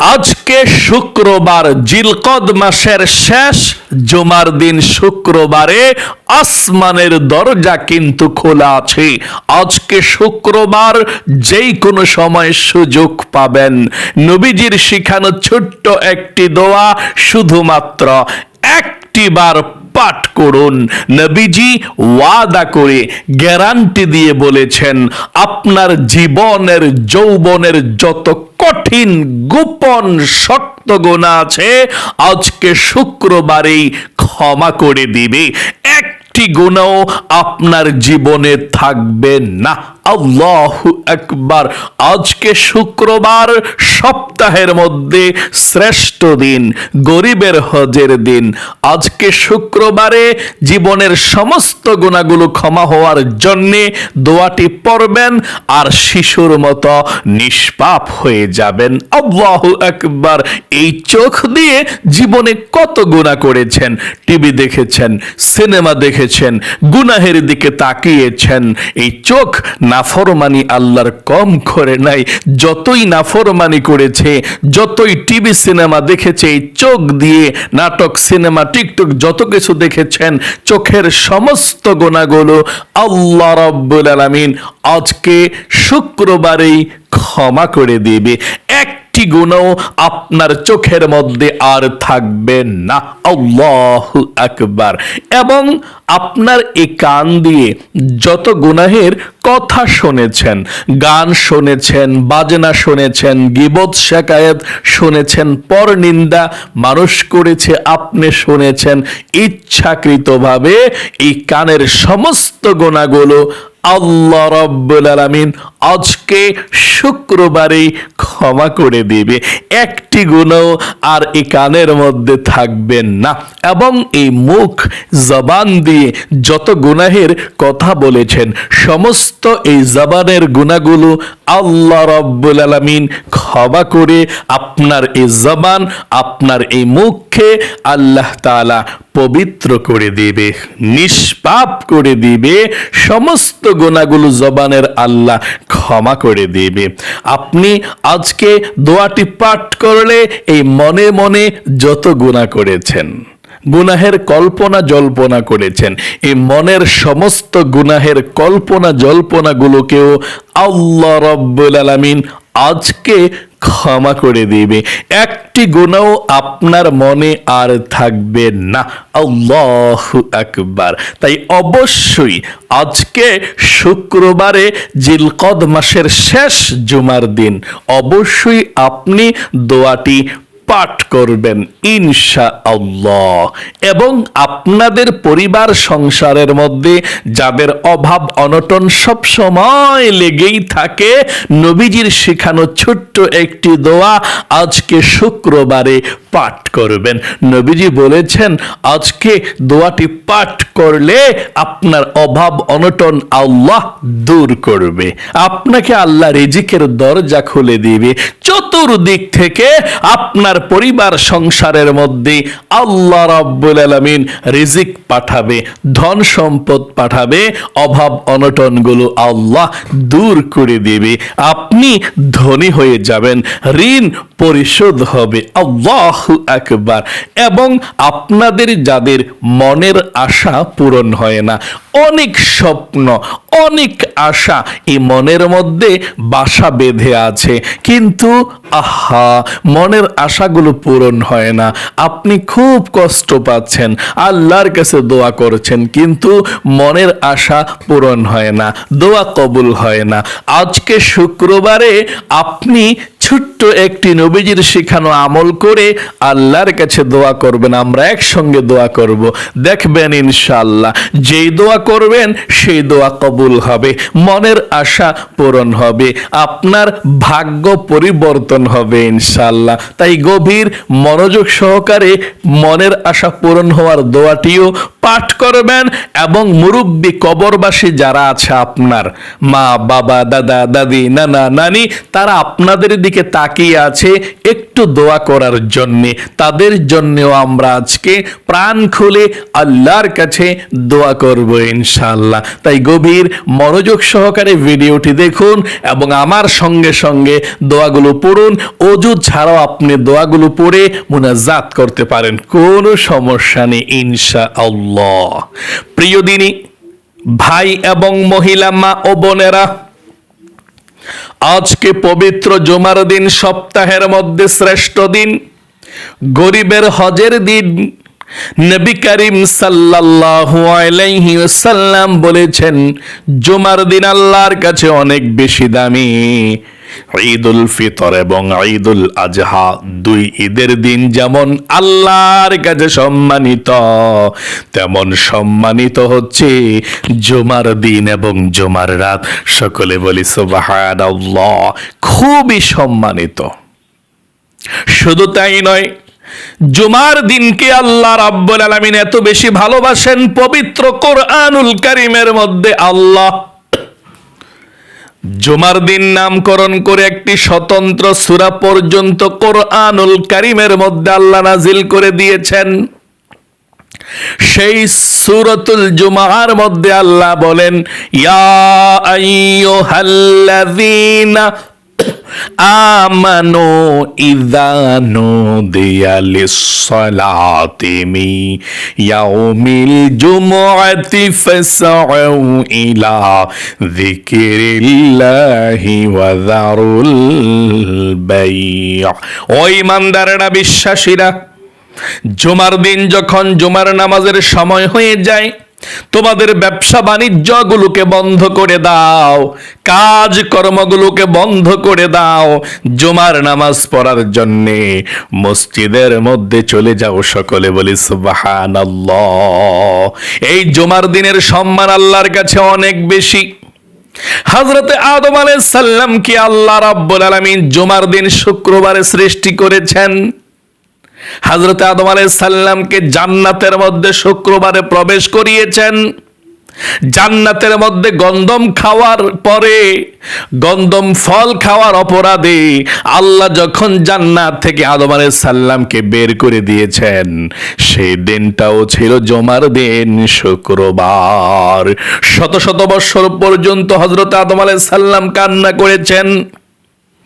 আজকে শুক্রবার জিলকদ মাসের শেষ, জুমার দিন শুক্রবারে আসমানের দরজা কিন্তু খোলা আছে। আজকে শুক্রবার যেই কোনো সময় সুযোগ পাবেন। নবীজির শিখানো ছোট্ট একটি দোয়া শুধুমাত্র একটি বার পাঠ করুন। নবীজি ওয়াদা করে গ্যারান্টি দিয়ে বলেছেন, আপনার জীবনের, যৌবনের যত কঠিন গোপন শক্ত গোনা আছে আজকে শুক্রবারেই ক্ষমা করে দিবে। একটি গুণাও আপনার জীবনে থাকবে না। আল্লাহ একবার আজকে শুক্রবার সপ্তাহের মধ্যে শ্রেষ্ঠ দিন, গরিবের হজের দিন। আজকে শুক্রবারে জীবনের সমস্ত গুণাগুলো ক্ষমা হওয়ার জন্যে দোয়াটি পড়বেন আর শিশুর মতো নিষ্পাপ হয়ে যাবেন। আল্লাহ একবার এই চোখ দিয়ে জীবনে কত গুণা করেছেন, টিভি দেখেছেন, সিনেমা দেখেছেন, গুনাহের দিকে তাকিয়েছেন। এই চোখ নাফরমানি আল্লাহর কম করে নাই। যতই নাফরমানি করেছে, যতই টিভি সিনেমা দেখেছে, এই চোখ দিয়ে নাটক, সিনেমা, টিকটক যত কিছু দেখেছেন, চোখের সমস্ত গোনাগুলো আল্লাহ রব্বুল আলামিন আজকে শুক্রবারেই ক্ষমা করে দিবে। একটি গুণও আপনার চোখের মধ্যে আর থাকবে না। আল্লাহ আকবার। এবং আপনার এই কান দিয়ে যত গুনাহের কথা শুনেছেন, গান শুনেছেন, বাজনা শুনেছেন, গিবত শেখায়ত শুনেছেন পর নিন্দা মানুষ করেছে, আপনি শুনেছেন, ইচ্ছাকৃতভাবে এই কানের সমস্ত গোনাগুলো আল্লাহ রব্বুল আলামিন আজকে শুক্রবারেই ক্ষমা করে দিবে। একটি গুণও আর এই কানের মধ্যে থাকবে না। এবং এই মুখ, জবান দিয়ে যত গুনাহের কথা বলেছেন, সমস্ত এই জবানের গুণাগুলো আল্লাহ রব্বুল আলামিন ক্ষমা করে আপনার এই জবান, আপনার এই মুখকে আল্লাহ তাআলা পবিত্র করে দিবে, নিষ্পাপ করে দিবে, সমস্ত গোনাগুলো জবানের আল্লাহ ক্ষমা করে দিবে। আপনি আজকে দোয়াটি পাঠ করলে এই মনে মনে যত গুণা করেছেন, গুনাহের কল্পনা জল্পনা করেছেন, এই মনের সমস্ত গুনাহের কল্পনা জল্পনাগুলোকেও আল্লাহ রব্বুল আলামিন আজকে ক্ষমা করে দিবে। একটি গুণাও আপনার মনে আর থাকবে না। আল্লাহ আকবার। তাই অবশ্যই আজকে শুক্রবারে জিলকদ মাসের শেষ জুমার দিন অবশ্যই আপনি দোয়াটি পাঠ করবেন ইনশা আল্লাহ এবং আপনাদের পরিবার সংসারের মধ্যে যাদের অভাব অনটন সব সময় লেগেই থাকে, নবীজির শেখানো ছোট্ট একটি দোয়া আজকে শুক্রবারে পাঠ করবেন। নবীজি বলেছেন, আজকে দোয়াটি পাঠ করলে আপনার অভাব অনটন আল্লাহ দূর করবে। আপনাকে আল্লাহ রিজিকের দরজা খুলে দিবে। চতুর্দিক থেকে আপনার পরিবার সংসারের মধ্যে আল্লাহ রাব্বুল আলামিন রিজিক পাঠাবে, ধন সম্পদ পাঠাবে, অভাব অনটনগুলো আল্লাহ দূর করে দিবে। আপনি ধনী হয়ে যাবেন, ঋণ পরিশোধ হবে, আল্লাহ একবার এবং আপনাদের যাদের মনের আশা পূরণ হয় না, অনেক স্বপ্ন, অনেক আশা এই মনের মধ্যে বাসা বেঁধে আছে। কিন্তু আহা, মনের আশাগুলো পূরণ হয় না। আপনি খুব কষ্ট পাচ্ছেন, আল্লাহর কাছে দোয়া করছেন, কিন্তু মনের আশা পূরণ হয় না, দোয়া কবুল হয় না। আজকে শুক্রবারে আপনি ছোট্ট একটি নবীজির শেখানো আমল করে আল্লাহর কাছে দোয়া করবেন, আমরা একসঙ্গে দোয়া করব। দেখবেন ইনশাআল্লাহ, যেই দোয়া করবেন, সেই দোয়া কবুল হবে, মনের আশা পূরণ হবে, আপনার ভাগ্য পরিবর্তন হবে ইনশাআল্লাহ। তাই গভীর মনোযোগ সহকারে মনের আশা পূরণ হওয়ার দোয়াটিও পাঠ করবেন এবং মুরব্বী কবরবাসী যারা আছে আপনার, মা, বাবা, দাদা, দাদি, নানা, নানি, তারা আপনাদের দিকে তাকিয়ে আছে একটু দোয়া করার জন্যে। তাদের জন্যেও আমরা আজকে প্রাণ খুলে আল্লাহর কাছে দোয়া করব ইনশাআল্লাহ। তাই গভীর মনোযোগ সহকারে ভিডিওটি দেখুন এবং আমার সঙ্গে সঙ্গে দোয়াগুলো পড়ুন। অজু ছাড়াও আপনি দোয়াগুলো পড়ে মুনাজাত করতে পারেন। কোনো সমস্যা নেই ইনশা আল্লাহ প্রিয় ভাই এবং মহিলা মা ও বোনেরা, আজকে পবিত্র জুমার দিন, সপ্তাহের মধ্যে শ্রেষ্ঠ দিন, গরিবের হজের দিন নবী করিম ওয়াসাল্লাম বলেছেন, জুমার দিন আল্লাহর কাছে অনেক বেশি দামি। ঈদুল ফিতর এবং ঈদুল আজহা দুই ঈদের দিন যেমন আল্লাহর কাছে সম্মানিত, তেমন সম্মানিত হচ্ছে জুমার দিন এবং জুমার রাত। সকলে বলি সুবহানাল্লাহ, খুবই সম্মানিত। শুধু তাই নয় জুমার দিনকে আল্লাহ রাব্বুল আলামিন এত বেশি ভালোবাসেন পবিত্র কোরআনুল কারীমের মধ্যে আল্লাহ। জুমার দিন নামকরণ করে একটি স্বতন্ত্র সূরা পর্যন্ত কোরআনুল কারীমের মধ্যে আল্লাহ নাজিল করে দিয়েছেন। সেই সূরাতুল জুমার মধ্যে আল্লাহ বলেন, ইয়া আইয়ুহাল্লাযীনা আমানো ইদানো দেয়ালিসালাতিমি ইয়াউমিল জুমআতি ফাসাউ ইলা যিকিরিল্লাহি ওয়া যারুল বাইয় ও ইমানদাররা, বিশ্বাসীরা, জুমার দিন যখন জুমার নামাজের সময় হয়ে যায় তোমাদের ব্যবসা বাণিজ্যগুলোকে বন্ধ করে দাও কাজ কর্মগুলোকে বন্ধ করে দাও, জুমার নামাজ পড়ার জন্যে মসজিদের মধ্যে চলে যাও সকলে বলি, সুবহানাল্লাহ। এই জুমার দিনের সম্মান আল্লাহর কাছে অনেক বেশি। হজরতে আদম আলাইহিস সাল্লাম কি আল্লাহ রাব্বুল আলামিন জুমার দিন শুক্রবারে সৃষ্টি করেছেন? হজরত আদম সাল্লামকে জান্নাতের মধ্যে শুক্রবারে প্রবেশ করিয়েছেন। জান্নাতের মধ্যে গন্ধম খাওয়ার পরে গন্ধম ফল খাওয়ার অপরাধে আল্লাহ যখন জান্নাত থেকে আদম সাল্লামকে বের করে দিয়েছেন, সেই দিনটাও ছিল জমার দিন, শুক্রবার। শত শত বৎসর পর্যন্ত হজরত আদম সাল্লাম কান্না করেছেন।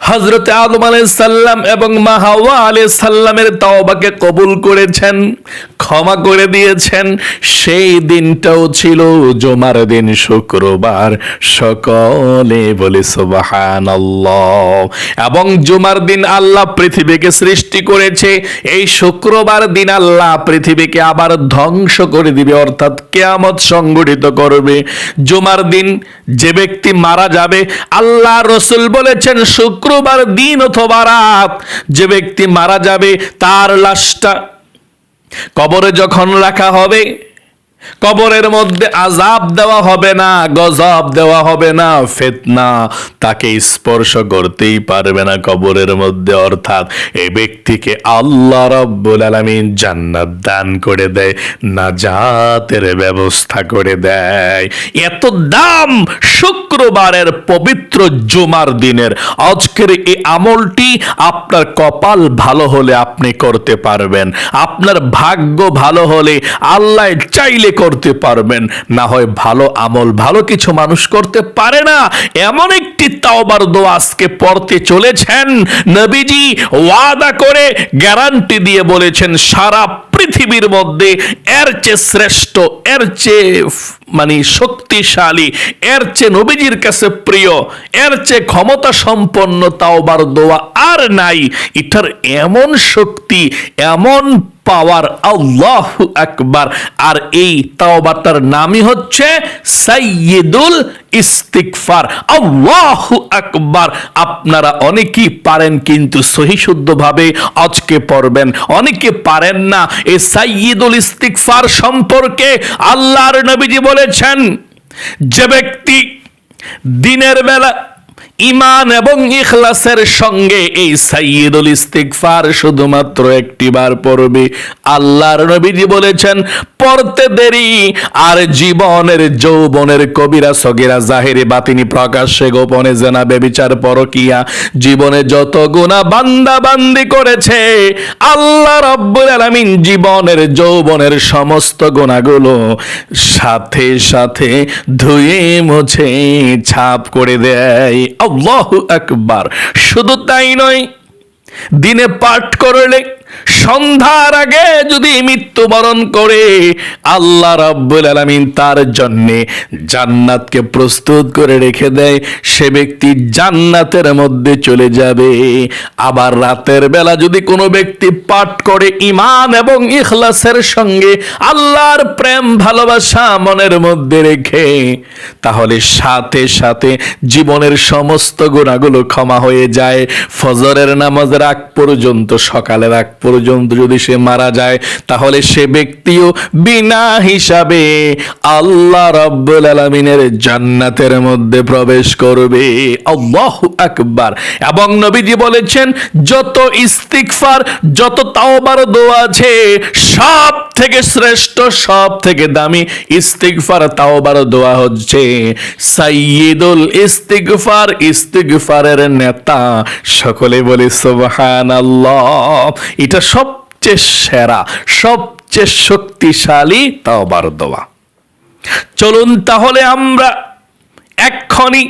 হজরত আদম সাল্লাম এবং মা হাওয়া সাল্লামের তাওবাকে কবুল করেছেন, ক্ষমা করে দিয়েছেন। সেই দিনটাও ছিল জমার দিন, শুক্রবার। সকলে বলে সুবহানাল্লাহ। এবং জুমার দিন আল্লাহ পৃথিবীকে সৃষ্টি করেছে, এই শুক্রবার দিন আল্লাহ পৃথিবীকে আবার ধ্বংস করে দিবে, অর্থাৎ কেয়ামত সংগঠিত করবে। জুমার দিন যে ব্যক্তি মারা যাবে, আল্লাহ রসুল বলেছেন শুক্রবার দিন অথবা রাত যে ব্যক্তি মারা যাবে তার লাশটা কবরে যখন রাখা হবে কবরের মধ্যে আজাব দেওয়া হবে না গজব দেওয়া হবে না, ফেতনা তাকে স্পর্শ করতেই পারবে না কবরের মধ্যে। অর্থাৎ এই ব্যক্তিকে আল্লাহ রব্বুল আলামিন জান্নাত দান করে দেয়, নাজাতের ব্যবস্থা করে দেয়। এত দাম শুক্রবারের পবিত্র জুমার দিনের। আজকের এই আমলটি আপনার কপাল ভালো হলে আপনি করতে পারবেন। আপনার ভাগ্য ভালো হলে আল্লাহ চাইলে করতে পারবেন। না হয় ভালো আমল, ভালো কিছু মানুষ করতে পারে না। এমন একটি তাওবার দোয়া আজকে পড়তে চলেছেন। নবীজি ওয়াদা করে গ্যারান্টি দিয়ে বলেছেন, সারা পৃথিবীর মধ্যে এর চেয়ে শ্রেষ্ঠ, এর চেয়ে মানে শক্তিশালী, এর চেয়ে নবীজির কাছে প্রিয়, এর চেয়ে ক্ষমতা সম্পন্ন তাওবার দোয়া আর নাই। এটার এমন শক্তি, এমন পাওয়ার আল্লাহ আকবার। আর এই তাওবাটার নামই হচ্ছে সাইয়্যিদুল ইস্তিগফার। আল্লাহ আকবার। আপনারা অনেকেই পারেন কিন্তু সহি শুদ্ধভাবে আজকে পড়বেন। অনেকে পারেন না এই সাইয়্যিদুল ইস্তিকফার সম্পর্কে আল্লাহর নবীজি বলেছেন, যে ব্যক্তি দিনের বেলা ইমান এবং ইখলাসের সঙ্গে এই সাইয়্যিদুল ইস্তিগফার শুধুমাত্র একটিবার পড়বে। আল্লাহর নবীজি বলেছেন, পড়তে দেরি আর জীবনের যৌবনের কবিরা সগিরা জাহেরি বাতিনি প্রকাশ্যে গোপনে জেনা বেবিচার পরকিয়া। জীবনে যত গুণা বান্দা বান্দি করেছে, আল্লাহ রব্বুল আলামিন জীবনের যৌবনের সমস্ত গুণাগুলো সাথে সাথে ধুয়ে মুছে ছাপ করে দেয়। আল্লাহু একবার শুধু তাই নয় দিনে পাঠ করলে সন্ধ্যার আগে যদি মৃত্যুবরণ করে আল্লাহ রাব্বুল আলামিন তার জন্য জান্নাতকে প্রস্তুত করে রেখে দেয়, সে ব্যক্তি জান্নাতের মধ্যে চলে যাবে। আবার রাতের বেলা যদি কোনো ব্যক্তি পাঠ করে ইমান এবং ইখলাসের সঙ্গে আল্লাহর প্রেম, ভালোবাসা মনের মধ্যে রেখে, তাহলে সাথে সাথে জীবনের সমস্ত গুণাগুলো ক্ষমা হয়ে যায়। ফজরের নামাজ রাখ পর্যন্ত, সকালের আগ পর্যন্ত যদি সে মারা যায়, তাহলে সে ব্যক্তিও বিনা হিসাবে আল্লাহ রাব্বুল আলামিনের জান্নাতের মধ্যে প্রবেশ করবে। আল্লাহু আকবার। এবং নবীজি বলেছেন, যত ইস্তিগফার, যত তাওবার দোয়া আছে সব থেকে শ্রেষ্ঠ সব থেকে দামি ইস্তিগফার, তাওবার দোয়া হচ্ছে সাইয়্যিদুল ইস্তিগফার, ইস্তিগফারের নেতা। সকলে বলে, সুবহানাল্লাহ। এটা সবচেয়ে সেরা সবচেয়ে শক্তিশালী তাও তাওবার দোয়া। চলুন তাহলে আমরা এক্ষণি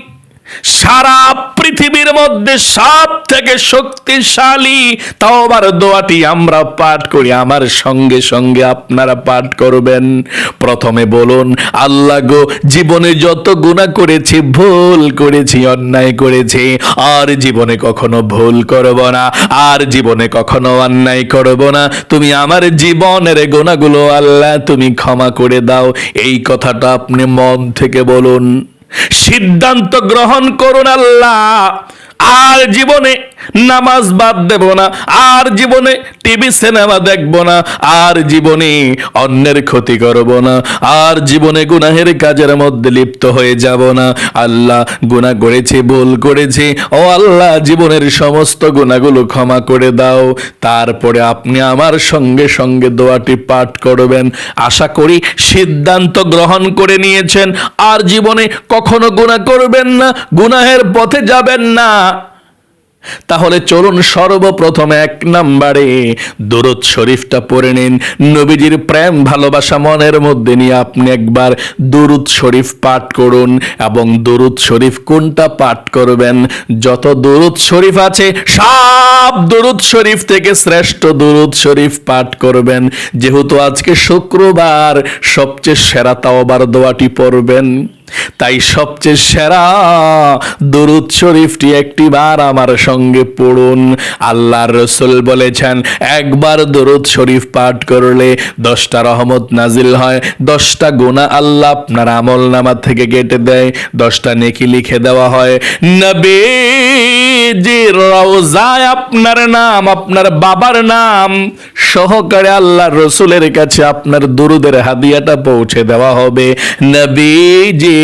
সারা পৃথিবীর মধ্যে সব থেকে শক্তিশালী তাওবার দোয়াটি আমরা পাঠ করি। আমার সঙ্গে সঙ্গে আপনারা পাঠ করবেন। প্রথমে বলুন, আল্লাহ গো, জীবনে যত গুণা করেছি, ভুল করেছি, অন্যায় করেছি, আর জীবনে কখনো ভুল করব না, আর জীবনে কখনো অন্যায় করব না। তুমি আমার জীবনের গুণাগুলো আল্লাহ তুমি ক্ষমা করে দাও। এই কথাটা আপনি মন থেকে বলুন। সিদ্ধান্ত গ্রহণ করুন আল্লাহ। আর জীবনে নামাজ বাদ দেব না, আর জীবনে টিভি, সিনেমা দেখব না, আর জীবনে অন্যের ক্ষতি করব না, আর জীবনে গুনাহের কাজের মধ্যে লিপ্ত হয়ে যাব না। আল্লাহ গুনাহ করেছি, ভুল করেছি, ও আল্লাহ জীবনের সমস্ত গুণাগুলো ক্ষমা করে দাও। তারপরে আপনি আমার সঙ্গে সঙ্গে দোয়াটি পাঠ করবেন। আশা করি সিদ্ধান্ত গ্রহণ করে নিয়েছেন। আর জীবনে কখনো গুনাহ করবেন না, গুনাহের পথে যাবেন না। তাহলে চলুন সর্বপ্রথম এক নম্বরে দরুদ শরীফটা পড়ে নিন। নবীজির প্রেম, ভালোবাসা মনের মধ্যে নিয়ে আপনি একবার দরুদ শরীফ পাঠ করুন এবং দরুদ শরীফ কোনটা পাঠ করবেন? যত দরুদ শরীফ আছে, সব দরুদ শরীফ থেকে শ্রেষ্ঠ দরুদ শরীফ পাঠ করবেন। যেহেতু আজকে শুক্রবার, সবচেয়ে সেরা তাওবার দোয়াটি পড়বেন। তাই সবচেয়ে সেরা দরুদ শরীফটি একটিবার আমার সঙ্গে পড়ুন। আল্লাহর রসুল বলেছেন, একবার দরুদ শরীফ পাঠ করলে দশটা রহমত নাজিল হয়, দশটা গুণা আল্লাহ আপনার আমল নামা থেকে কেটে দেয়, দশটা নেকি লিখে দেওয়া হয়। নবীজির রওজায় আপনার নাম, আপনার বাবার নাম সহকারে আল্লাহ রসুলের কাছে আপনার দরুদের হাদিয়াটা পৌঁছে দেওয়া হবে। নবীজি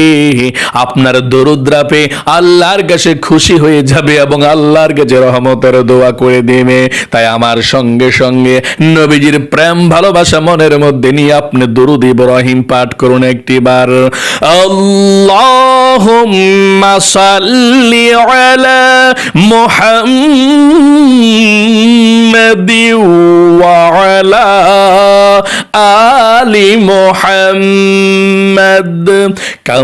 আপনার দরুদ্রাপে আল্লাহর কাছে খুশি হয়ে যাবে এবং আল্লাহর কাছে রহমতের দোয়া করে দেবে। তাই আমার সঙ্গে সঙ্গে নবীজির প্রেম, ভালোবাসা মনের মধ্যে নিয়ে আপনি দরুদ ইব্রাহিম পাঠ করুন একটি বার আল্লাহুম্মা সাল্লি আলা মুহাম্মাদি ওয়া আলা আলি মুহাম্মাদ। কাম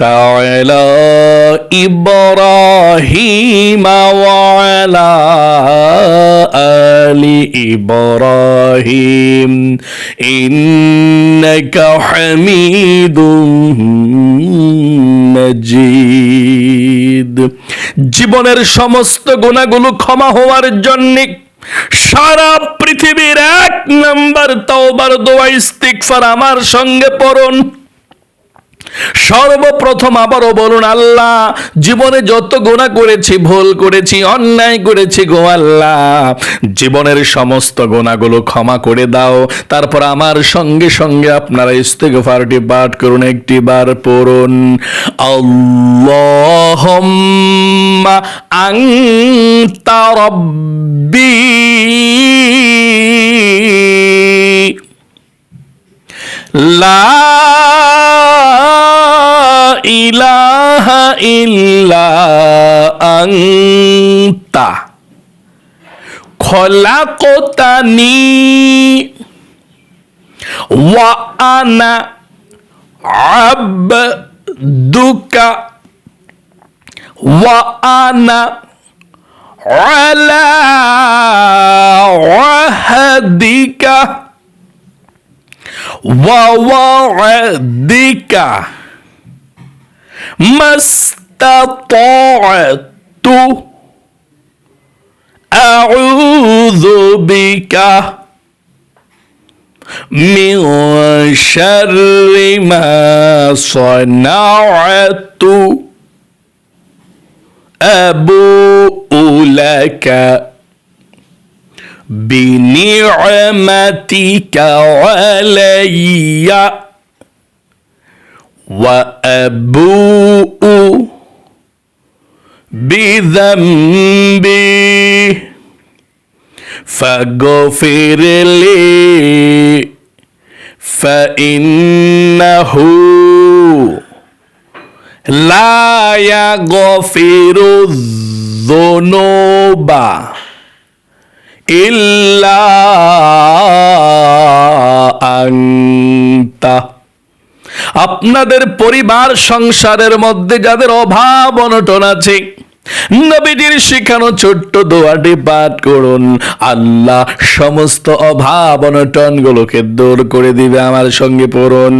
على إبراهيم وعلى آل إبراهيم إنك حميد مجيد জীবনের সমস্ত গুণাগুলো ক্ষমা হওয়ার জন্যে সারা পৃথিবীর এক নাম্বার তওবার দোয়া ইস্তিগফার আমার সঙ্গে পড়ুন সর্বপ্রথম আবারও বলুন, আল্লাহ, জীবনে যত গোনা করেছি, ভুল করেছি, অন্যায় করেছি গো আল্লাহ, জীবনের সমস্ত গোনাগুলো ক্ষমা করে দাও। তারপর আমার সঙ্গে সঙ্গে আপনারা ইস্তেগফারটি পাঠ করুন, একটি বার পড়ুন, আল্লাহুম্মা আনতা লা ইলাহা ইল্লা আংতা খলাকতানি ওয়া আনা আবদুকা ওয়া আনা আলা ওয়াহদিকা। ووعدك ما استطعت. أعوذ بك من شر ما صنعت. أبوء لك بنعمتك علي وأبوء بذنبي. فاغفر لي فإنه لا يغفر الذنوب. ইল্লা আনতা আপনাদের পরিবার সংসারের মধ্যে যাদের অভাব অনটন আছে, নবীজির শেখানো ছোট্ট দোয়াটি পাঠ করুন। আল্লাহ সমস্ত অভাব অনটন গুলোকে দূর করে দিবে আমার সঙ্গে পড়ুন।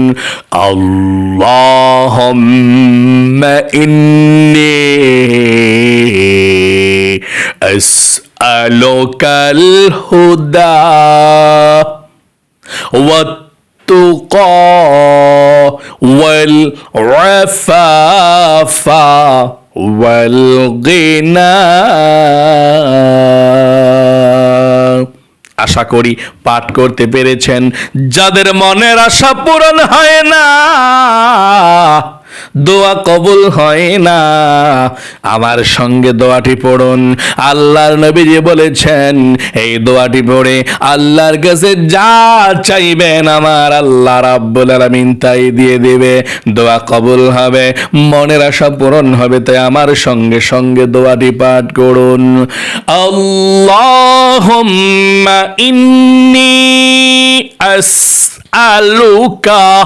আল্লাহ ইন্নি أسألك الهدى والتقى والعفاف والغنى আশা করি পাঠ করতে পেরেছেন যাদের মনের আশা পূরণ হয় না দোয়া কবুল হয় না। আমার সঙ্গে দোয়াটি পড়ুন। আল্লাহর নবীজি বলেছেন, এই দোয়াটি পড়ে আল্লাহর কাছে যা চাইবেন আমার আল্লাহ রাব্বুল আলামিন তাই দিয়ে দেবে। দোয়া কবুল হবে, মনের আশা পূরণ হবে, তাই আমার সঙ্গে সঙ্গে দোয়াটি পাঠ করুন। আল্লাহুম্মা ইন্নি আসআলুকা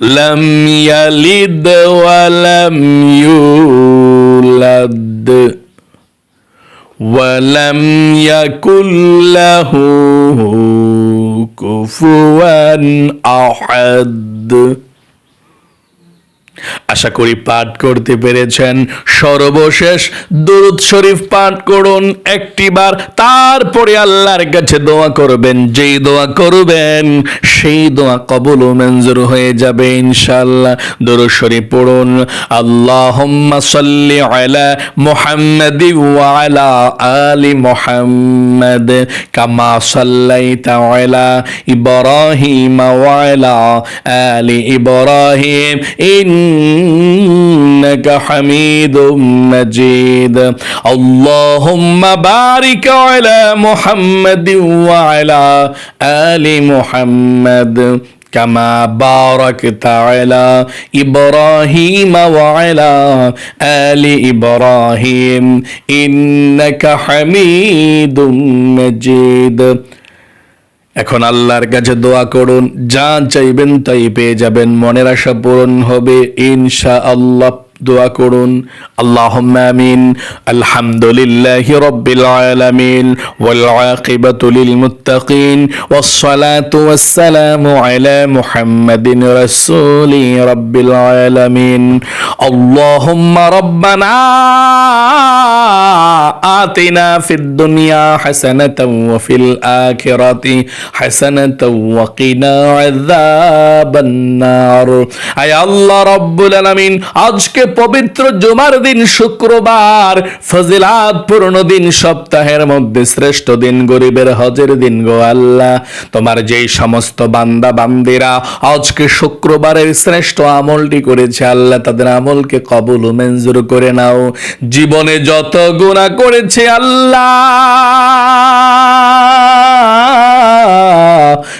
لم يلد ولم يولد ولم يكن له كفوا أحد. আশা করি পাঠ করতে পেরেছেন। সর্বশেষ দুরুদ শরীফ পাঠ করুন একটিবার। তারপরে আল্লাহর কাছে দোয়া করবেন, যেই দোয়া করবেন, সেই দোয়া কবুল ও মঞ্জুর হয়ে যাবে ইনশাআল্লাহ। দুরুদ শরীফ পড়ুন, আল্লাহুম্মা সাল্লি আলা মুহাম্মাদি ওয়া আলা আলি মুহাম্মাদ কামা সাল্লাইতা আলা ইব্রাহিম ওয়া আলা আলি ইব্রাহিম। إنك حميد مجيد. اللهم بارك على محمد وعلى آل محمد كما باركت على إبراهيم وعلى آل إبراهيم. إنك حميد مجيد. এখন আল্লাহর কাছে দোয়া করুন, যা চাইবেন তাই পেয়ে যাবেন। মনের আশা পূরণ হবে ইনশা আল্লাহ দোয়া করুন اللهم آمين الحمد لله رب العالمين والعاقبة للمتقين والصلاة والسلام على محمد رسول رب العالمين اللهم ربنا آتنا في الدنيا حسنة وفي الآخرة حسنة وقنا عذاب النار أي الله رب العالمين আজকে পবিত্র জুমার দিন শুক্রবার, ফজিলাত পূর্ণ দিন সপ্তাহের মধ্যে শ্রেষ্ঠ দিন গরিবের হজের দিন গো আল্লাহ। তোমার যেই সমস্ত বান্দা বান্দিরা আজকে শুক্রবারের শ্রেষ্ঠ আমলটি করেছে, আল্লাহ তাদের আমলকে কবুল মঞ্জুর করে নাও। জীবনে যত গুণা করেছে আল্লাহ।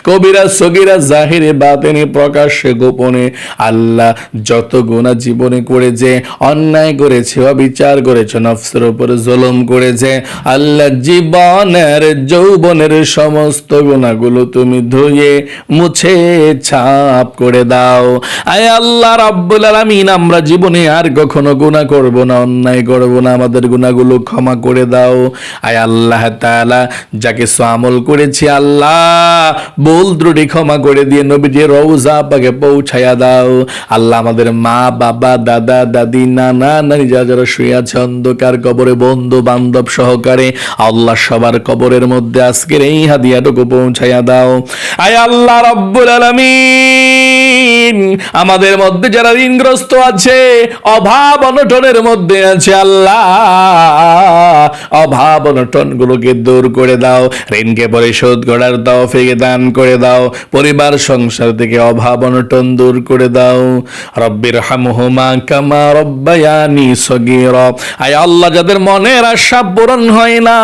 কবিরা, সগিরা, জাহিরে, বাতেনে, প্রকাশ্যে, গোপনে। আল্লাহ যত গুণা জীবনে করেছে, অন্যায় করেছে, অবিচার করেছে, নফসের উপর জুলুম করেছে, আল্লাহ জীবনের, যৌবনের সমস্ত গুণাগুলো তুমি ধুয়ে, মুছে, ছাপ করে দাও। আয় আল্লাহ রাব্বুল আলামিন, আমরা জীবনে আর কখনো গুনাহ করব না, অন্যায় করব না, আমাদের গুণাগুলো ক্ষমা করে দাও। আয় আল্লাহ তাআলা, যাকে আমল করেছি, আল্লাহ ভুল দ্রুটি ক্ষমা করে দিয়ে নবীজি রৌজা পাকে পৌঁছায়া দাও। আল্লাহ আমাদের মা, বাবা, দাদা, দাদি, নানা, নানি যা যারা শুয়ে আছে অন্ধকার কবরে, বন্ধু বান্ধব সহকারে, আল্লাহ সবার কবরের মধ্যে আজকের এই হাদিয়াটুকু পৌঁছায়া দাও। আয় আল্লাহ রব্বুল আলামিন! আমাদের মধ্যে যারা ঋণগ্রস্ত আছে, অভাব অনটনের মধ্যে আছে আল্লাহ। অভাব অনটন গুলোকে দূর করে দাও, ঋণকে পরিশোধ করার দাও ফেকে দান করে দাও, পরিবার, সংসার থেকে অভাব অনটন দূর করে দাও। রব্বির হামহুমা কামা রব্বায়ানি সগীরা। আয় আল্লাহ, যাদের মনের আশা পূরণ হয় না,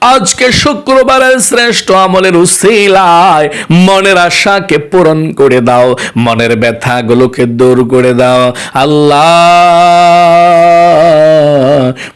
আজকে শুক্রবারের শ্রেষ্ঠ আমলের উসিলায় মনের আশাকে পূরণ করে দাও। মনের ব্যথাগুলোকে দূর করে দাও। আল্লাহ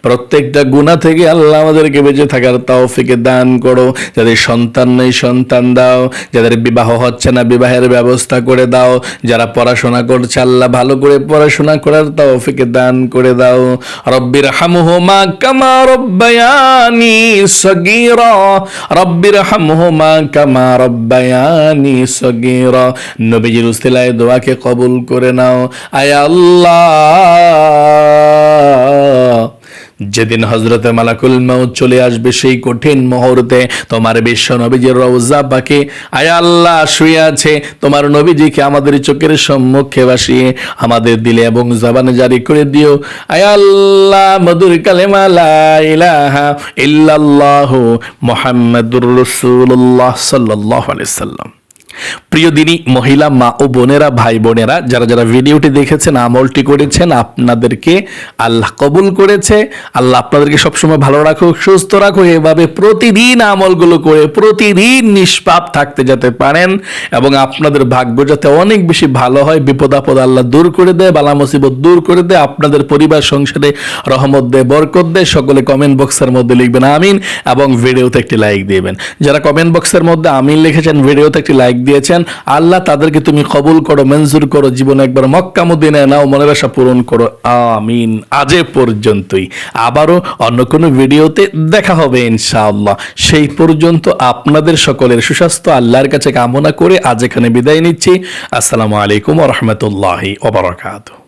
প্রত্যেকটা গুণা থেকে আল্লাহ আমাদেরকে বেঁচে থাকার তাও তৌফিকে দান করো। যাদের সন্তান নেই, সন্তান দাও। যাদের বিবাহ হচ্ছে না, বিবাহের ব্যবস্থা করে দাও। যারা পড়াশোনা করছে, আল্লাহ ভালো করে পড়াশোনা করার তৌফিকে দান করে দাও। রব্বির হামহুমা কামা রব্বায়ানি সগীরা। রব্বির হামহুমা কামা রব্বায়ানি সগীরা। নবীজির উসিলায় দোয়াকে কবুল করে নাও। আয় আল্লাহ। যেদিন হজরতে মালাকুল মাউত চলে আসবে সেই কঠিন মুহূর্তে তোমার বিশ্ব নবীজির রওজা পাকে আয় আল্লাহ, শুয়ে আছে। তোমার নবীজিকে আমাদের চোখের সম্মুখে বাসিয়ে আমাদের দিলে এবং জবানে জারি করে দিও। আয় আল্লাহ, মধুর কালেমা ইলাহা ইল্লাল্লাহু মুহাম্মাদুর রাসূলুল্লাহ সাল্লাল্লাহু আলাইহি সাল্লাম। প্রিয় দিনী মহিলা মা ও বোনেরা, ভাই বোনেরা, যারা যারা ভিডিওটি দেখেছেন, আমলটি করেছেন, আপনাদেরকে আল্লাহ কবুল করেছে। আল্লাহ আপনাদেরকে সবসময় ভালো রাখুক, সুস্থ রাখুক, এভাবে প্রতিদিন আমলগুলো করে, প্রতিদিন নিষ্পাপ থাকতে যেতে পারেন এবং আপনাদের ভাগ্য যাতে অনেক বেশি ভালো হয়, বিপদ আপদ আল্লাহ দূর করে দেয়, বালা মুসিবত দূর করে দেয়, আপনাদের পরিবার, সংসারে রহমত দেয়, বরকত দেয়, সকলে কমেন্ট বক্সের মধ্যে লিখবেন, আমিন, এবং ভিডিওতে একটি লাইক দিবেন। যারা কমেন্ট বক্সের মধ্যে আমিন লিখেছেন ভিডিওতে একটি লাইক দিয়েছেন, আল্লাহ তাদেরকে তুমি কবুল করো, মঞ্জুর করো, জীবনে একবার মক্কা মদিনায় নাও, মনের আশা পূরণ করো। আমিন। আজ পর্যন্তই। আবারও অন্য কোনো ভিডিওতে দেখা হবে ইনশাআল্লাহ। সেই পর্যন্ত আপনাদের সকলের সুস্বাস্থ্য, আল্লাহর কাছে কামনা করে আজ এখানে বিদায় নিচ্ছি। আসসালামু আলাইকুম রহমতুল্লাহি ওবরাকাতু